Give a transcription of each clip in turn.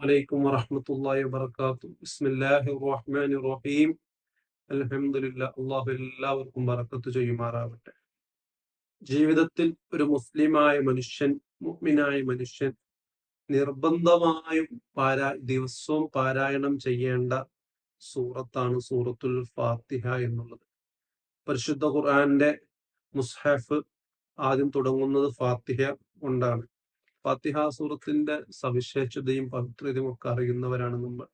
വലൈക്കും വറഹമത്തല്ലാഹി വബർക്കാത്തു ബിസ്മില്ലാഹി റഹ്മാനി റഹീം അലഹമില്ല അള്ളാഹു എല്ലാവർക്കും വറക്കത്ത് ചെയ്യുമാറാവട്ടെ. ജീവിതത്തിൽ ഒരു മുസ്ലിമായ മനുഷ്യൻ മുഗ്മിനായ മനുഷ്യൻ നിർബന്ധമായും പാരാ ദിവസവും പാരായണം ചെയ്യേണ്ട സൂറത്താണ് സൂറത്തുൽ ഫാത്തിഹ എന്നുള്ളത്. പരിശുദ്ധ ഖുർആന്റെ മുസ്ഹഫ് ആദ്യം തുടങ്ങുന്നത് ഫാത്തിഹ കൊണ്ടാണ്. ഫാത്തിഹ സൂറത്തിന്റെ സവിശേഷതയും പവിത്രതയും ഒക്കെ അറിയുന്നവരാണ് നമ്മൾ.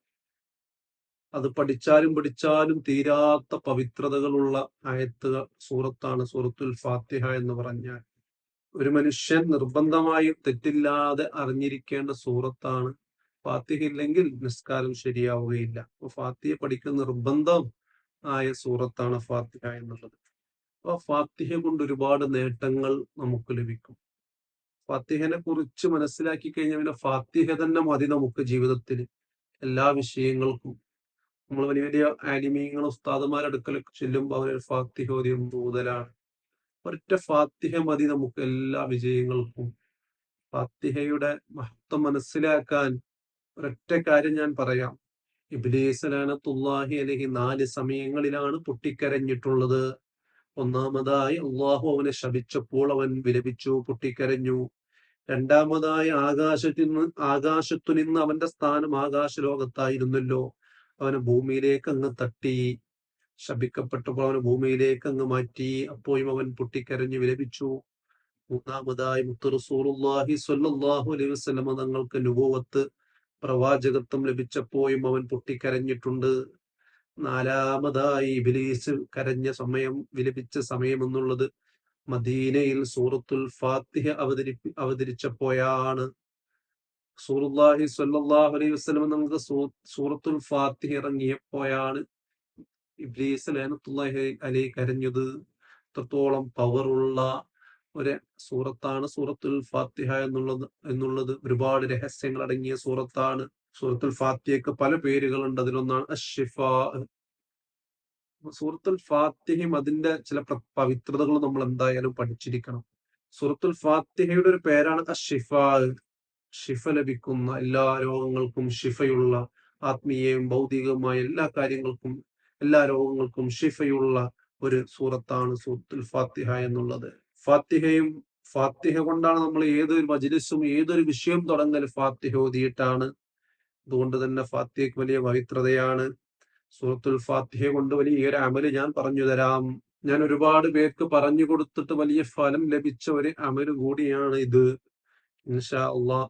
അത് പഠിച്ചാലും പഠിച്ചാലും തീരാത്ത പവിത്രതകളുള്ള ആയത്തുകൾ സൂറത്താണ്. സൂറത്തുൽ ഫാത്തിഹ എന്ന് പറഞ്ഞാൽ ഒരു മനുഷ്യൻ നിർബന്ധമായും തെറ്റില്ലാതെ അറിഞ്ഞിരിക്കേണ്ട സൂറത്താണ്. ഫാത്തിഹ ഇല്ലെങ്കിൽ നിസ്കാരം ശരിയാവുകയില്ല. അപ്പൊ ഫാത്തിഹ പഠിക്കുന്ന നിർബന്ധം ആയ സൂറത്താണ് ഫാത്തിഹ എന്നുള്ളത്. അപ്പൊ ഫാത്തിഹ കൊണ്ട് ഒരുപാട് നേട്ടങ്ങൾ നമുക്ക് ലഭിക്കും. ഫാത്തിഹനെ കുറിച്ച് മനസ്സിലാക്കി കഴിഞ്ഞാൽ പിന്നെ ഫാത്തിഹ തന്നെ മതി നമുക്ക് ജീവിതത്തിൽ എല്ലാ വിഷയങ്ങൾക്കും. നമ്മൾ വലിയ വലിയ ആനിമീങ്ങൾ ഉസ്താദുമാരടുക്കലൊക്കെ ചെല്ലുമ്പോൾ അവരൊരു ഫാത്തിഹ ഓതിയും തൂതലാണ് ഒരൊറ്റ ഫാത്തിഹ മതി നമുക്ക് എല്ലാ വിജയങ്ങൾക്കും. ഫാത്തിഹയുടെ മഹത്വം മനസ്സിലാക്കാൻ ഒരൊറ്റ കാര്യം ഞാൻ പറയാം. ഇബ്ലീസലാനത്തുല്ലാഹി അലഹി നാല് സമയങ്ങളിലാണ് പൊട്ടിക്കരഞ്ഞിട്ടുള്ളത്. ഒന്നാമതായി അള്ളാഹു അവനെ ശപിച്ചപ്പോൾ അവൻ വിലപിച്ചു പൊട്ടിക്കരഞ്ഞു. രണ്ടാമതായി ആകാശത്തിൽ നിന്ന് ആകാശത്തു നിന്ന് അവന്റെ സ്ഥാനം ആകാശ ലോകത്തായിരുന്നല്ലോ അവനെ ഭൂമിയിലേക്ക് അങ്ങ് തട്ടി. ശപിക്കപ്പെട്ടപ്പോൾ അവനെ ഭൂമിയിലേക്ക് അങ്ങ് മാറ്റി. അപ്പോഴും അവൻ പൊട്ടിക്കരഞ്ഞു വിലപിച്ചു. മൂന്നാമതായി മുത്തുറസൂറുല്ലാഹി സ്വല്ലല്ലാഹു അലൈഹി വസ്ലമ തങ്ങൾക്ക് നുഭവത്ത് പ്രവാചകത്വം ലഭിച്ചപ്പോഴും അവൻ പൊട്ടിക്കരഞ്ഞിട്ടുണ്ട്. നാലാമതായി ഇബിലീസ് കരഞ്ഞ സമയം വിലപിച്ച സമയം എന്നുള്ളത് മദീനയിൽ സൂറത്തുൽ ഫാത്തിഹ അവതരി അവതരിച്ചപ്പോഴാണ്. സൂറുല്ലാഹി സല്ലാഹു അലൈഹി വസല്ലം നമുക്ക് സൂറത്തുൽ ഫാത്തിഹ ഇറങ്ങിയപ്പോഴാണ് ഇബ്ലീസ് ലൈനത്തുല്ലാഹി അലൈ കരഞ്ഞത്. എത്രത്തോളം പവറുള്ള ഒരു സൂറത്താണ് സൂറത്തുൽ ഫാത്തിഹ എന്നുള്ളത് എന്നുള്ളത് ഒരുപാട് രഹസ്യങ്ങൾ അടങ്ങിയ സൂറത്താണ്. സൂറത്തുൽ ഫാത്തിഹയ്ക്ക് പല പേരുകളുണ്ട്. അതിലൊന്നാണ് അഷിഫ സൂറത്തുൽ ഫാത്തിഹയും അതിന്റെ ചില പവിത്രതകൾ നമ്മൾ എന്തായാലും പഠിച്ചിരിക്കണം. സൂറത്തുൽ ഫാത്തിഹയുടെ ഒരു പേരാണ് അഷിഫ ഷിഫ ലഭിക്കുന്ന എല്ലാ രോഗങ്ങൾക്കും ഷിഫയുള്ള ആത്മീയവും ഭൗതികവുമായ എല്ലാ കാര്യങ്ങൾക്കും എല്ലാ രോഗങ്ങൾക്കും ഷിഫയുള്ള ഒരു സൂറത്താണ് സൂറത്തുൽ ഫാത്തിഹ എന്നുള്ളത്. ഫാത്തിഹയും ഫാത്തിഹ കൊണ്ടാണ് നമ്മൾ ഏതൊരു മജിലിസും ഏതൊരു വിഷയം തുടങ്ങൽ ഫാത്തിഹ ഓതിയിട്ടാണ് അതുകൊണ്ട് തന്നെ ഫാത്തിഹയ്ക്ക് വലിയ പവിത്രതയാണ്. സൂറത്തുൽ ഫാത്തിഹ കൊണ്ട് വലിയ ഒരു അമൽ ഞാൻ പറഞ്ഞു തരാം. ഞാൻ ഒരുപാട് പേർക്ക് പറഞ്ഞു കൊടുത്തിട്ട് വലിയ ഫലം ലഭിച്ച ഒരു അമൽ കൂടിയാണ് ഇത്. ഇൻഷാ അള്ളാ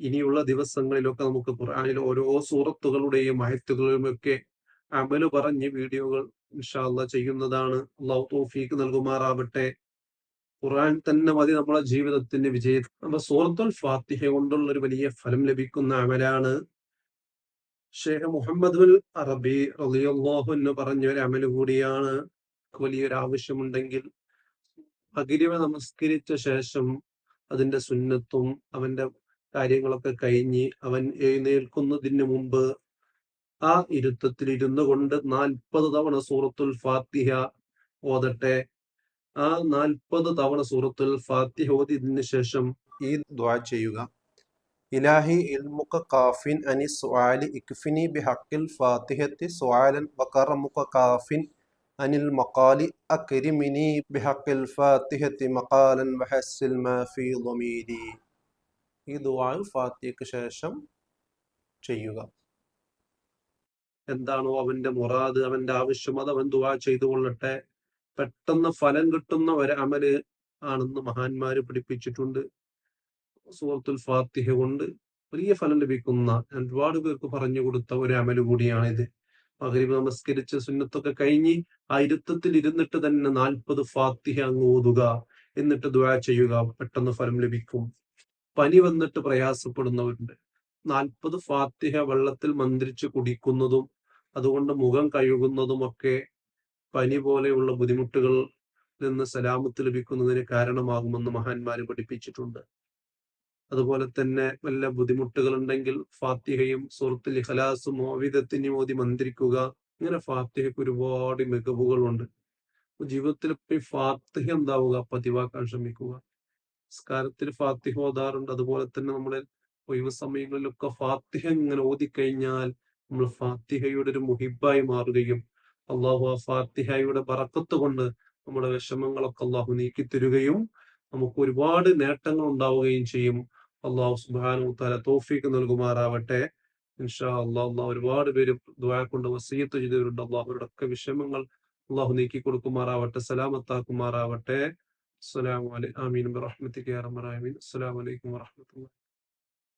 ഇനിയുള്ള ദിവസങ്ങളിലൊക്കെ നമുക്ക് ഖുർആനിലെ ഓരോ സൂറത്തുകളുടെയും അയത്തുകളുടെയും ഒക്കെ അമൽ പറഞ്ഞ് വീഡിയോകൾ ഇൻഷാ അള്ളാ ചെയ്യുന്നതാണ്. അള്ളാഹു തോഫീക്ക് നൽകുമാറാവട്ടെ. ഖുർആൻ തന്നെ മതി നമ്മളെ ജീവിതത്തിന്റെ വിജയം അപ്പൊ സൂറത്തുൽ ഫാത്തിഹ കൊണ്ടുള്ള ഒരു വലിയ ഫലം ലഭിക്കുന്ന അമലാണ്. ഷേഖ് മുഹമ്മദ് ഉൽ അറബി റളിയല്ലാഹു എന്ന് പറഞ്ഞ ഒരു അമൽ കൂടിയാണ്. വലിയൊരു ആവശ്യമുണ്ടെങ്കിൽ അഗിരിവ നമസ്കരിച്ച ശേഷം അതിന്റെ സുന്നത്തും അവന്റെ കാര്യങ്ങളൊക്കെ കഴിഞ്ഞ് അവൻ എഴുന്നേൽക്കുന്നതിന് മുമ്പ് ആ ഇരുത്തത്തിൽ ഇരുന്നു കൊണ്ട് നാൽപ്പത് തവണ സൂറത്തുൽ ഫാത്തിഹ ഓതട്ടെ. ആ നാൽപ്പത് തവണ സൂറത്തുൽ ഫാത്തിഹ ഓതിയതിനു ശേഷം ഈ ദ്വാ ചെയ്യുക. ഇലാഹി ഇൽമുഖ കാഫിൻ അനി സുആലി ഇക്ഫിനി ബിഹക്കിൽ ഫാത്തിഹത്തി സുആലൻ വകറമുക കാഫിൻ അനിൽ മഖാലി അക്രിമിനി ബിഹക്കിൽ ഫാത്തിഹത്തി മഖാലൻ വഹസ്സിൽ ഫീ ളമീരി ഈ ദുആ ഫാത്തിഹയ്ക്ക് ശേഷം ചെയ്യുക. എന്താണോ അവന്റെ മുറാദ് അവന്റെ ആവശ്യം അത് അവൻ ദുആ ചെയ്തു കൊള്ളട്ടെ. പെട്ടെന്ന് ഫലം കിട്ടുന്ന ഒരു അമൽ ആണെന്ന് മഹാന്മാര് പഠിപ്പിച്ചിട്ടുണ്ട്. സൂറത്തുൽ ഫാത്തിഹ കൊണ്ട് വലിയ ഫലം ലഭിക്കുന്ന ഒരുപാട് പേർക്ക് പറഞ്ഞു കൊടുത്ത ഒരു അമൽ കൂടിയാണിത് മകരിബ് നമസ്കരിച്ച് സുന്നത്തൊക്കെ കഴിഞ്ഞ് ആ ഇരുത്തത്തിൽ ഇരുന്നിട്ട് തന്നെ നാൽപ്പത് ഫാത്തിഹ അങ്ങ് ഓതുക എന്നിട്ട് ദുആ ചെയ്യുക പെട്ടെന്ന് ഫലം ലഭിക്കും. പനി വന്നിട്ട് പ്രയാസപ്പെടുന്നവരുണ്ട്. നാൽപ്പത് ഫാത്തിഹ വെള്ളത്തിൽ മന്ത്രിച്ച് കുടിക്കുന്നതും അതുകൊണ്ട് മുഖം കഴുകുന്നതും ഒക്കെ പനി പോലെയുള്ള ബുദ്ധിമുട്ടുകൾ നിന്ന് സലാമത്ത് ലഭിക്കുന്നതിന് കാരണമാകുമെന്ന് മഹാന്മാര് പഠിപ്പിച്ചിട്ടുണ്ട്. അതുപോലെ തന്നെ വല്ല ബുദ്ധിമുട്ടുകൾ ഉണ്ടെങ്കിൽ ഫാത്തിഹയും സുഹൃത്തിൽ ഹലാസും ഓവിധത്തിനും ഓതി മന്ത്രിക്കുക. ഇങ്ങനെ ഫാത്തിഹയ്ക്ക് ഒരുപാട് മികവുകളുണ്ട്. ജീവിതത്തിൽ ഇപ്പം ഫാത്തിഹ എന്താവുക? പതിവാക്കാൻ ശ്രമിക്കുക. നിസ്കാരത്തിൽ ഫാത്തിഹ ഓതാറുണ്ട്. അതുപോലെ തന്നെ നമ്മൾ ഒഴിവ് സമയങ്ങളിലൊക്കെ ഫാത്തിഹ ഇങ്ങനെ ഓതിക്കഴിഞ്ഞാൽ നമ്മൾ ഫാത്തിഹയുടെ ഒരു മുഹിബായി മാറുകയും അള്ളാഹു ആ ഫാത്തിഹയുടെ ബറക്കത്ത് കൊണ്ട് നമ്മുടെ വിഷമങ്ങളൊക്കെ അള്ളാഹു നീക്കി തരുകയും നമുക്ക് ഒരുപാട് നേട്ടങ്ങൾ ഉണ്ടാവുകയും ചെയ്യും. അള്ളാഹു സുബാനു തല തോഫീക്ക് നൽകുമാറാവട്ടെ. ഇൻഷാ അള്ളാഹ് അള്ളാഹ് ഒരുപാട് പേര് ദ്വാ കൊണ്ട് ചെയ്തവരുണ്ട്. അള്ളാഹു അവരുടെ ഒക്കെ വിഷമങ്ങൾ അള്ളാഹു നീക്കി കൊടുക്കുമാറാവട്ടെ സലാമത്താക്കുമാറാവട്ടെ. അസ്സലാമു അലൈ ആമീൻ. അലൈക്കും വറഹ്മത്തുള്ളാഹി